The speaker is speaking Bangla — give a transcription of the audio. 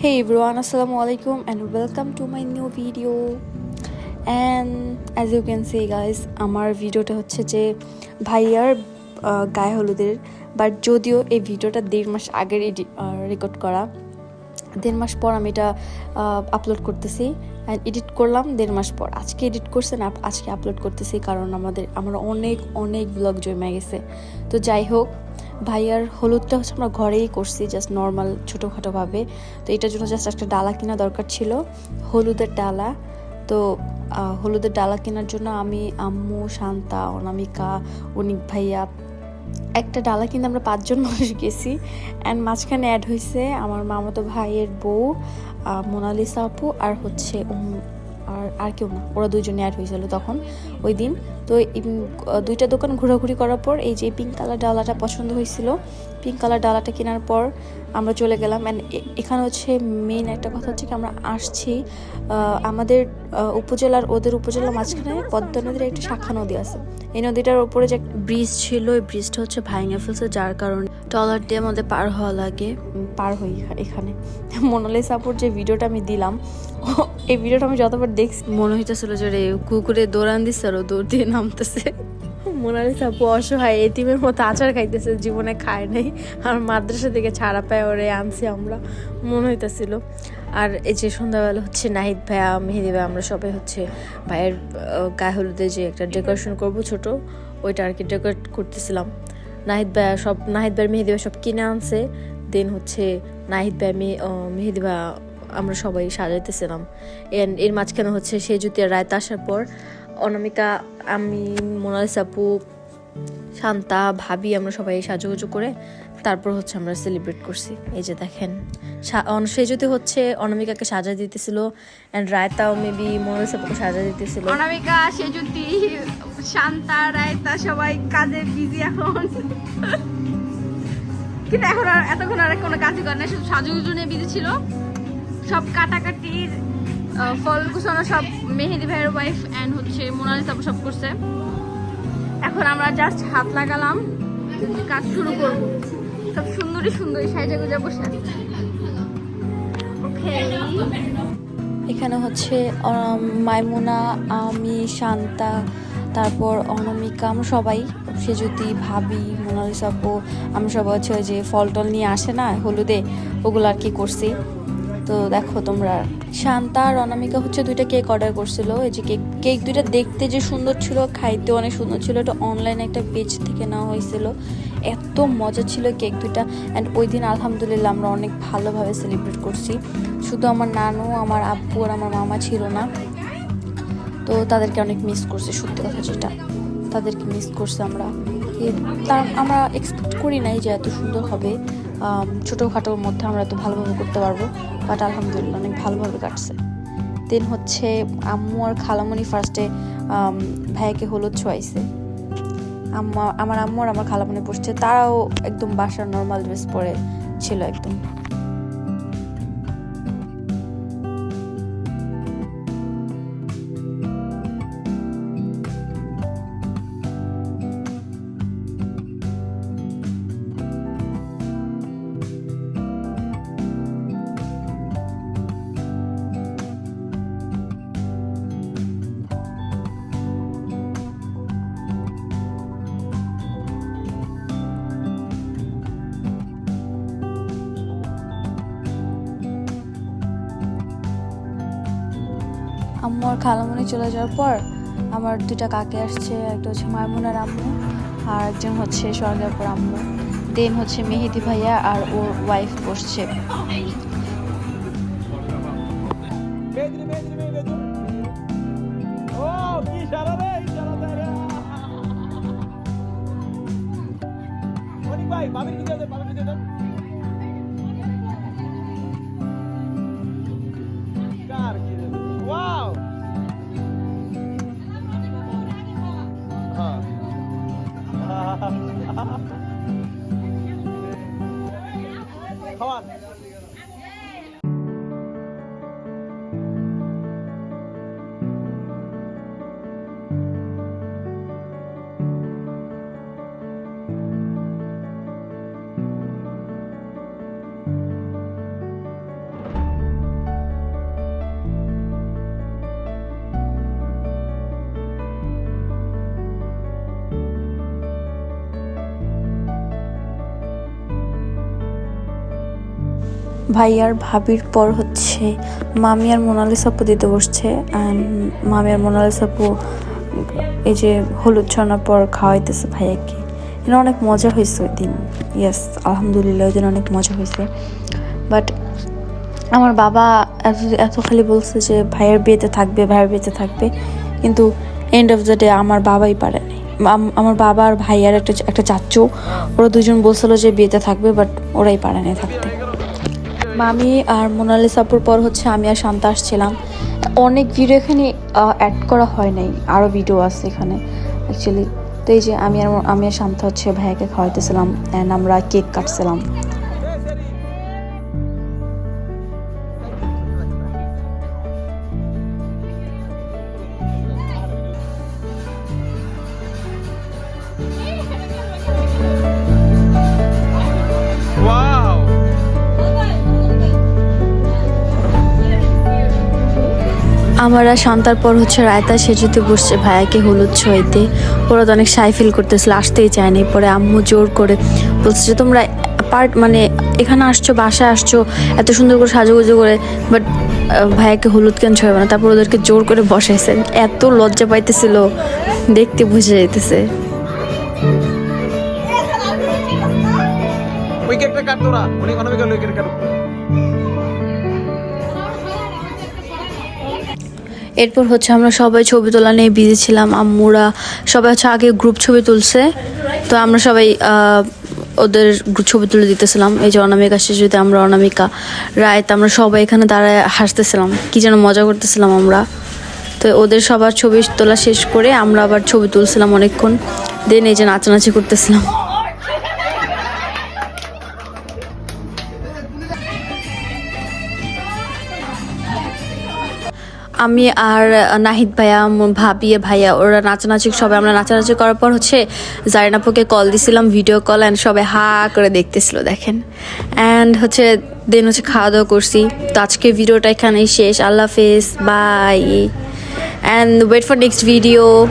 Hey everyone, Assalamu alaikum and welcome to my new video. And as you can see guys, আমার ভিডিওটা হচ্ছে যে ভাইয়ার গায়ে হলুদের। বাট যদিও এই ভিডিওটা দেড় মাস আগের রেকর্ড করা। দেড় মাস পর আমি এটা আপলোড করতেছি। অ্যান্ড এডিট করলাম দেড় মাস পর। আজকে এডিট করছে না আজকে আপলোড করতেছি কারণ আমাদের আমার অনেক অনেক ব্লগ জমে গেছে। তো যাই হোক ভাইয়ার হলুদটা হচ্ছে আমরা ঘরেই করছি জাস্ট নর্মাল ছোটোখাটোভাবে তো এটার জন্য জাস্ট একটা ডালা কেনা দরকার ছিল, হলুদের ডালা। তো হলুদের ডালা কেনার জন্য আমি, আম্মু, শান্তা, অনামিকা, অনিক ভাইয়া, একটা ডালা কিনতে আমরা পাঁচজন মানুষ গেছি। অ্যান্ড মাঝখানে অ্যাড হয়েছে আমার মামাতো ভাইয়ের বউ মোনালিসা আপু আর হচ্ছে আর আর কেউ না। ওরা দুইজনে অ্যাড হয়েছিল তখন, ওই দিন। তো দুইটা দোকান ঘোরাঘুরি করার পর এই যে পিঙ্ক কালার ডালাটা পছন্দ হয়েছিল পিঙ্ক কালার ডালাটা কেনার পর আমরা চলে গেলাম। অ্যান্ড এখানে হচ্ছে মেইন একটা কথা হচ্ছে কি, আমরা আসছি আমাদের উপজেলার, ওদের উপজেলার মাঝখানে পদ্মা নদীর একটা শাখা নদী আছে। এই নদীটার ওপরে যে ব্রিজ ছিল, ওই ব্রিজটা হচ্ছে ভাঙে ফেলছে, যার কারণে ট্রলার দিয়ে আমাদের পার হওয়া লাগে পার হই এখা- এখানে মোনালিসাপুর যে ভিডিওটা আমি দিলাম এই ভিডিওটা আমি যতবার দেখছি মনে হইতেছিল যে রে কুকুরে দৌড়ান দিচ্ছে আর দৌড় দিয়ে নামতেছে। মোনালিসা আপু অসহায় এতিমের মতো আচার খাইতেছে জীবনে খায় নাই। আর মাদ্রাসা থেকে ছাড়া পায় ওরে আনছি আমরা। মনে হইতেছিল। আর এই যে সন্ধ্যাবেলা হচ্ছে নাহিদ ভাইয়া মেহেদি ভাইয়া আমরা সবাই হচ্ছে ভাইয়ের গায়ে হলুদে যে একটা ডেকোরেশন করব ছোট ওইটা আর কি ডেকোরেট করতেছিলাম। নাহিদ ভাইয়া সব নাহিদ ভাইয়ের মেহেদি ভাই সব কিনে আনছে। দেন হচ্ছে নাহিদ ভাই মেহেদি ভাইয়া আমরা সবাই সাজাইতেছিলাম। এর মাঝখানে হচ্ছে সে জুতিয়া রায়তা আসার পর অনামিকা, আমি, মোনালিসা আপু, শান্তা, ভাবি আমরা সবাই সাজুগুজু করে তারপর হচ্ছে আমরা সেলিব্রেট করছি। এই যে দেখেন, সা- সে যদি হচ্ছে অনামিকাকে সাজা দিতেছিল অ্যান্ড রায়তাও মেবি মোনালিসা আপুকে সাজা দিতেছিল। অনামিকা, সেজুতি, শান্তা, রায়তা সবাই কাজে বিজি এখন। কিন্তু এখন আর এতক্ষণ আর কোনো কাজই করে না শুধু সাজুগুজু নিয়ে বিজি ছিল। সব কাটাকাটির ফল গুছানো সব মেহেদি ভাইয়ের ওয়াইফ অ্যান্ড হচ্ছে মোনালিসা আপু সব করছে। এখন আমরা জাস্ট হাত লাগালাম কাজ শুরু করব। সব সুন্দরী সুন্দরী সাইজে গুজে বসে ওকে এখানে হচ্ছে আম, মাইমুনা আমি শান্তা তারপর অনামিকা আমরা সবাই সে যদি ভাবি মোনালিসা আপু আমরা সবাই হচ্ছে যে ফল টল নিয়ে আসে না হলুদে ওগুলো আর কি করছি। তো দেখো তোমরা। শান্তা আর অনামিকা হচ্ছে দুইটা কেক অর্ডার করছিল। এই যে কেক কেক দুইটা দেখতে যে সুন্দর ছিল খাইতে অনেক সুন্দর ছিল। এটা অনলাইনে একটা পেজ থেকে নেওয়া হয়েছিল। এত মজা ছিল কেক দুইটা। অ্যান্ড ওই দিন আলহামদুলিল্লাহ আমরা অনেক ভালোভাবে সেলিব্রেট করছি। শুধু আমার নানু, আমার আব্বু আর আমার মামা ছিল না। তো তাদেরকে অনেক মিস করছি, সত্যি কথা যেটা। তাদেরকে মিস করছি আমরা। তার আমরা এক্সপেক্ট করি নাই যে এত সুন্দর হবে। ছোটোখাটোর মধ্যে আমরা এত ভালোভাবে করতে পারব বাট আলহামদুলিল্লাহ অনেক ভালোভাবে কাটছে। দেন হচ্ছে আম্মু আর খালামণি ফার্স্টে ভাইয়াকে হলুদ ছোঁয়াইছে আম্মা, আমার আম্মু আর আমার খালামণি পড়ছে তারাও একদম বাসার নর্মাল ড্রেস পরে ছিল একদম। আম্মু আর খালামণি চলে যাওয়ার পর আমার দুটা কাকে আসছে একটা হচ্ছে মায়মুনার আম্মু আর একজন হচ্ছে স্বর্গাপুর আম্মু। দেন হচ্ছে মেহেদি ভাইয়া আর ওর ওয়াইফ বসছে। Bedri, ভাই আর ভাবির পর হচ্ছে মামি আর মোনালিসা আপু দিতে বসছে অ্যান্ড মামি আর মোনালিসা আপু এই যে হলুদ ছড়ানোর পর খাওয়াইতেছে ভাইয়াকে। এটা অনেক মজা হয়েছে ওই দিন। ইয়েস আলহামদুলিল্লাহ, ওই দিন অনেক মজা হয়েছে। বাট আমার বাবা এত এত খালি বলছে যে ভাইয়ের বিয়েতে থাকবে, ভাইয়ের বিয়েতে থাকবে। কিন্তু এন্ড অফ দ্য ডে আমার বাবাই পারে আমার বাবা আর ভাইয়ার একটা একটা চাচ্চু ওরা দুজন বলছিল যে বিয়েতে থাকবে বাট ওরাই পারে নাই থাকতে। মামি আর মোনালিসাপুর পর হচ্ছে আমি আর শান্ত আসছিলাম। অনেক ভিডিও এখানে অ্যাড করা হয় নাই আরও ভিডিও আছে এখানে অ্যাকচুয়ালি তো এই যে আমি আর আমি আর শান্ত হচ্ছে ভাইয়াকে খাওয়াইতেছিলাম অ্যান্ড আমরা কেক কাটছিলাম। আমার আর শান্তার পর হচ্ছে রায়তা সেজুতে বসছে ভাইয়াকে হলুদ ছোঁয়াইতে ওরা তো অনেক সাই ফিল করতেছিল, আসতেই চায়নি। পরে আম্মু জোর করে বলছে তোমরা পার্ট মানে এখানে আসছো, বাসায় আসছো, এত সুন্দর করে সাজুগুজু করে বাট ভাইয়াকে হলুদ কেন ছড়াবে না? তারপর ওদেরকে জোর করে বসাইছে। এত লজ্জা পাইতেছিল, দেখতে বুঝে যাইতেছে। উইকেটটা কাট তোরা উইকেট কাটো এরপর হচ্ছে আমরা সবাই ছবি তোলা নিয়ে বিজি ছিলাম, আম্মুরা সবাই হচ্ছে আগে গ্রুপ ছবি তুলছে। তো আমরা সবাই ওদের ছবি তুলে দিতেছিলাম। এই যে অনামিকা শিশুতে, আমরা অনামিকা, রায়ত, আমরা সবাই এখানে দাঁড়ায় হাসতেছিলাম। কি যেন মজা করতেছিলাম আমরা। তো ওদের সবার ছবি তোলা শেষ করে আমরা আবার ছবি তুলছিলাম অনেকক্ষণ। দেন এই যে নাচানাচি করতেছিলাম। আমি আর নাহিদ ভাইয়া ম- ভাবি ভাইয়া, ওরা নাচানাচি, সবাই আমরা নাচানাচি করার পর হচ্ছে জারিনাপুকে কল দিছিলাম ভিডিও কল অ্যান্ড সবাই হা করে দেখতেছিল, দেখেন। অ্যান্ড হচ্ছে দেন হচ্ছে খাওয়া দাওয়া করছি। তো আজকে ভিডিওটা এখানেই শেষ। আল্লাহ হাফেজ। Bye and wait for next video